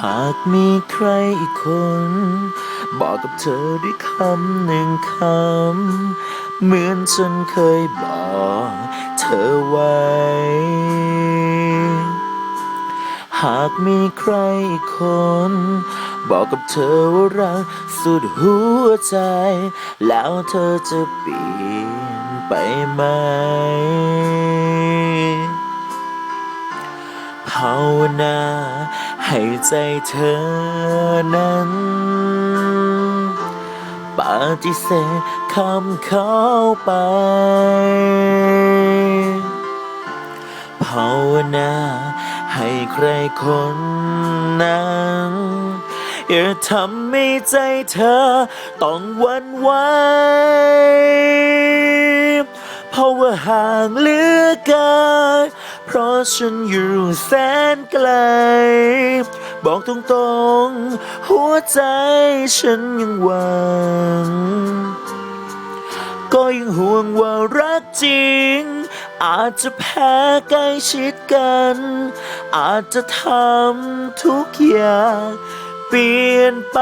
หากมีใครอีกคน บอกกับเธอด้วยคำหนึ่งคำ เหมือนฉันเคยบอกเธอไว้ หากมีใครอีกคน บอกกับเธอว่ารักสุดหัวใจ แล้วเธอจะเปลี่ยนไปไหมภาวนา ให้ใจเธอนั้นปฏิเสธคำเข้าไป ภาวนาให้ใครคนนั้นอย่าทำให้ใจเธอต้องหวันไหวเพราะว่าห่างเหลือเกิน เพราะฉันอยู่แสนไกล บอกตรงๆ หัวใจฉันยังหวัง ก็ยังห่วงว่ารักจริง อาจจะแพ้ใกล้ชิดกัน อาจจะทำทุกอย่างเปลี่ยนไป